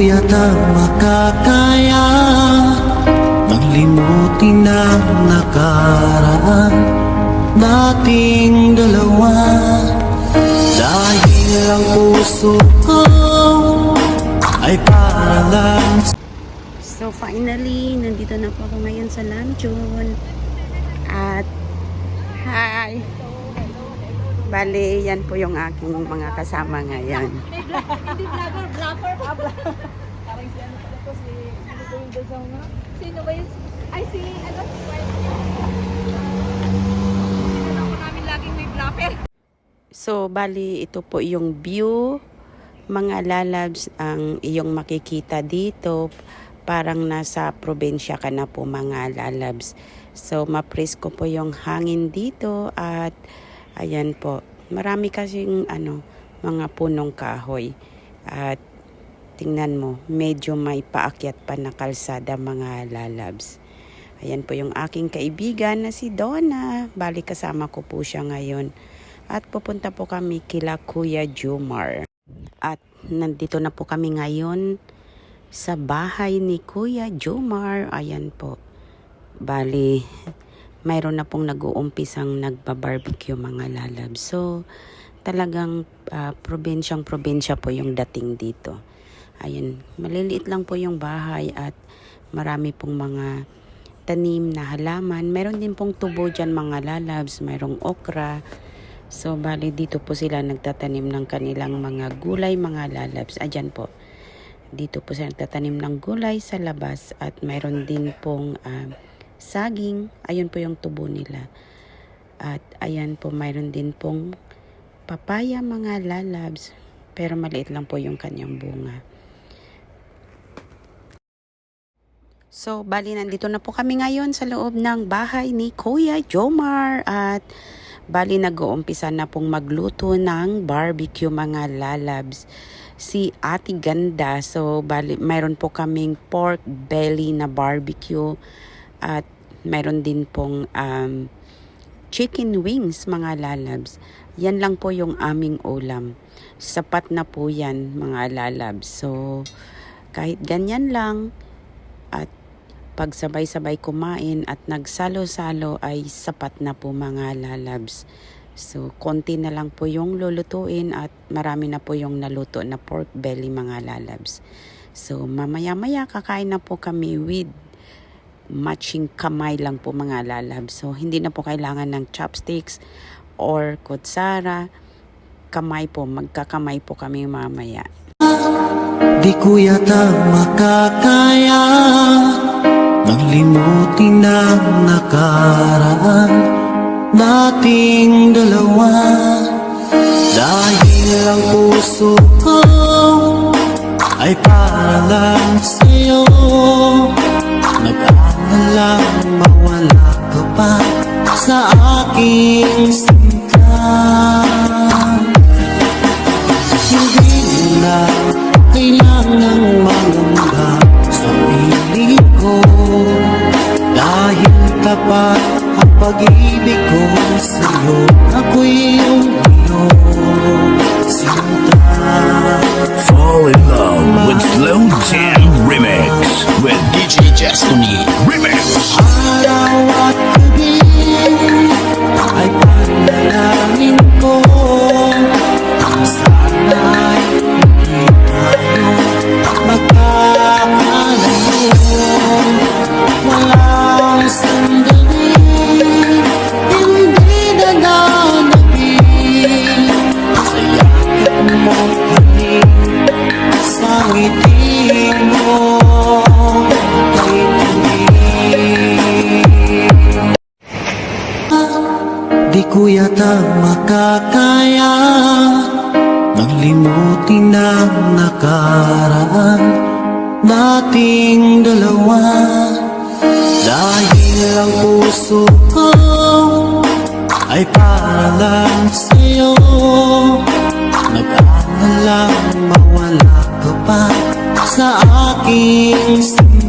ko yata makakaya Maglimutin ang nakaraan Nating dalawa Dahil ang puso ko Ay para lang So finally, nandito na po ako ngayon sa Lanchon. At hi! Bale, yan po yung aking mga kasama ngayon. Hindi vlogger, vlogger. Ah. Parang si ano pala to, si ano ba yung dasaw? Sino ba yung, ay si, ano, si. Sinanong namin laging may vlogger. So, bali, ito po yung view. Mga lalabs ang iyong makikita dito. Parang nasa probinsya ka na po mga lalabs. So, mapresko po yung hangin dito at ayan po. Marami kasing ano, mga punong kahoy. At tingnan mo, medyo may paakyat pa na kalsada mga lalabs. Ayan po yung aking kaibigan na si Donna. Bali kasama ko po siya ngayon. At pupunta po kami kila Kuya Jumar. At nandito na po kami ngayon sa bahay ni Kuya Jumar. Ayan po. Bali, mayroon na pong nag-uumpisang nagba-barbecue mga lalab. So, talagang ah, probinsyang probinsya po yung dating dito. Ayan, maliliit lang po yung bahay at marami pong mga tanim na halaman. Meron din pong tubo dyan mga lalabs, mayroong okra. So, bali dito po sila nagtatanim ng kanilang mga gulay, mga lalabs. Ayan po. Dito po sila nagtatanim ng gulay sa labas at mayroon din pong ah, saging. Ayun po yung tubo nila. At ayan po, mayroon din pong papaya mga lalabs. Pero maliit lang po yung kanyang bunga. So, bali nandito na po kami ngayon sa loob ng bahay ni Kuya Jomar at bali nag-uumpisa na pong magluto ng barbecue mga lalabs si Ate Ganda. So, bali, mayroon po kaming pork belly na barbecue at mayroon din pong um, chicken wings mga lalabs. Yan lang po yung aming ulam. Sapat na po yan mga lalabs. So, kahit ganyan lang at pag sabay-sabay kumain at nagsalo-salo ay sapat na po mga lalabs. So, konti na lang po yung lulutuin at marami na po yung naluto na pork belly mga lalabs. So, mamaya-maya kakain na po kami with matching kamay lang po mga lalabs. So, hindi na po kailangan ng chopsticks or kutsara. Kamay po, magkakamay po kami mamaya. Di ko yata makakaya Maglimutin ang nakaraan Nating dalawa Dahil ang puso ko Ay para lang sa'yo Nag-aalang mawala ka pa Sa aking sinta hindi na kailangang mangamba sa piling ko. Dahil tapat ang pag-ibig ko sa'yo Ako'y iyong iyong Fall in love with Slow Jam Remix with DJ Destiny yata makakaya. Maglimutin ang nakaraan Nating dalawa. Dahil ang puso ko Ay para lang sa'yo. Nag-aalang mawala ka pa Sa aking sinta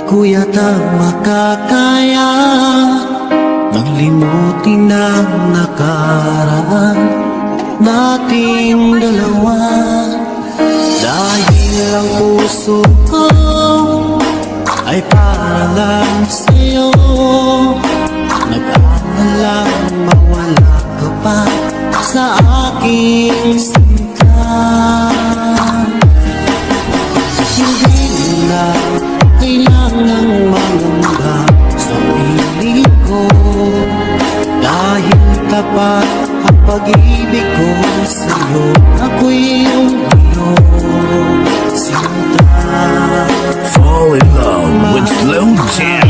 ko yata makakaya Naglimutin ang nakaraan Nating dalawa. Dahil ang puso ko Ay para lang sa'yo. Nag-aalang Jam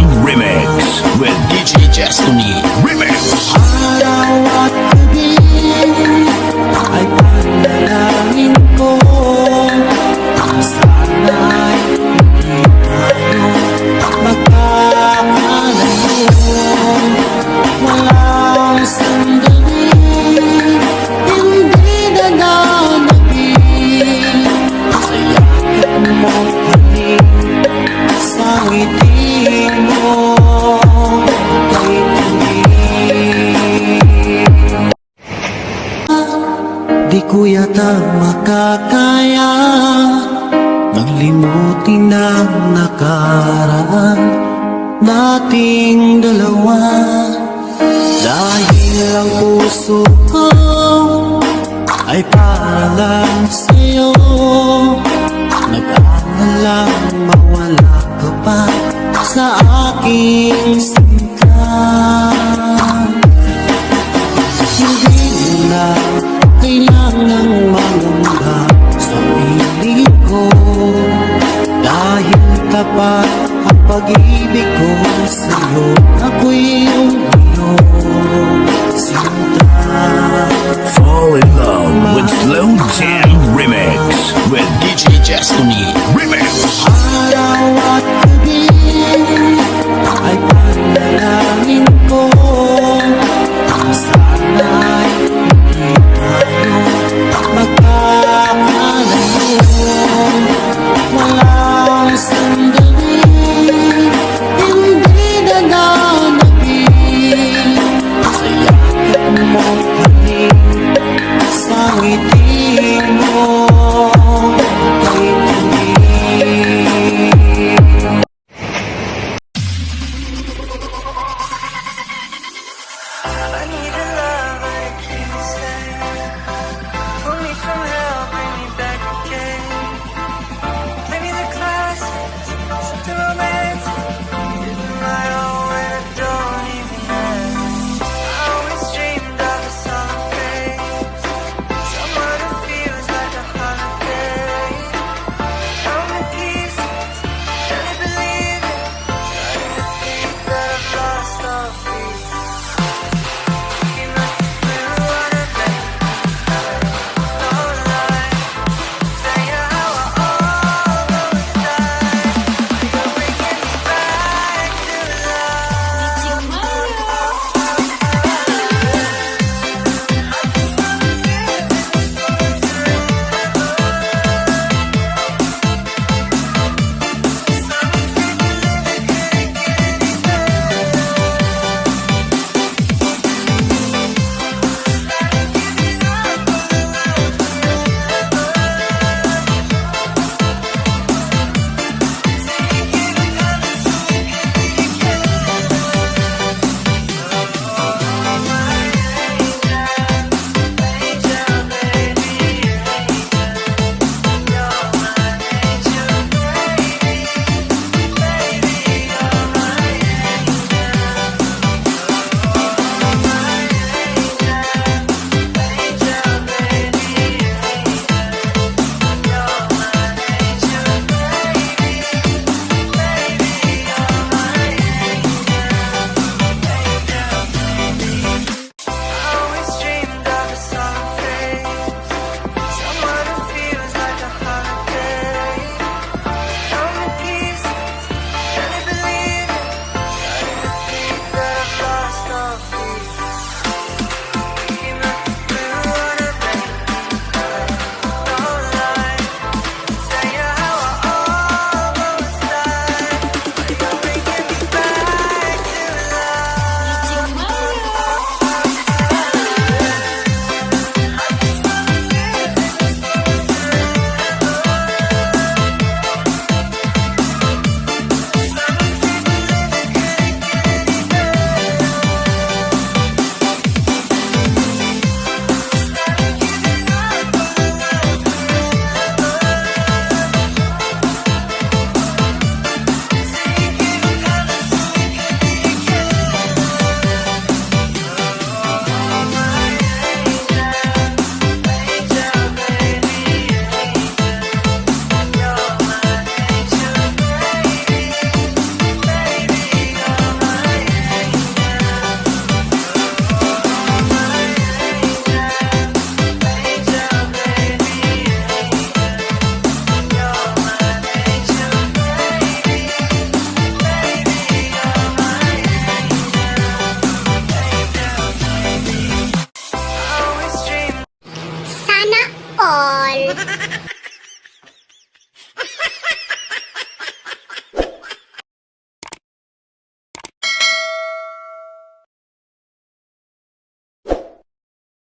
yata makakaya Naglimutin ang nakaraan Nating dalawa. Dahil ang puso dapat ang pag-ibig ko sa'yo. Ako'y iyong iyo, sinta. Fall in love with Slow Jam Remix with DJ Justine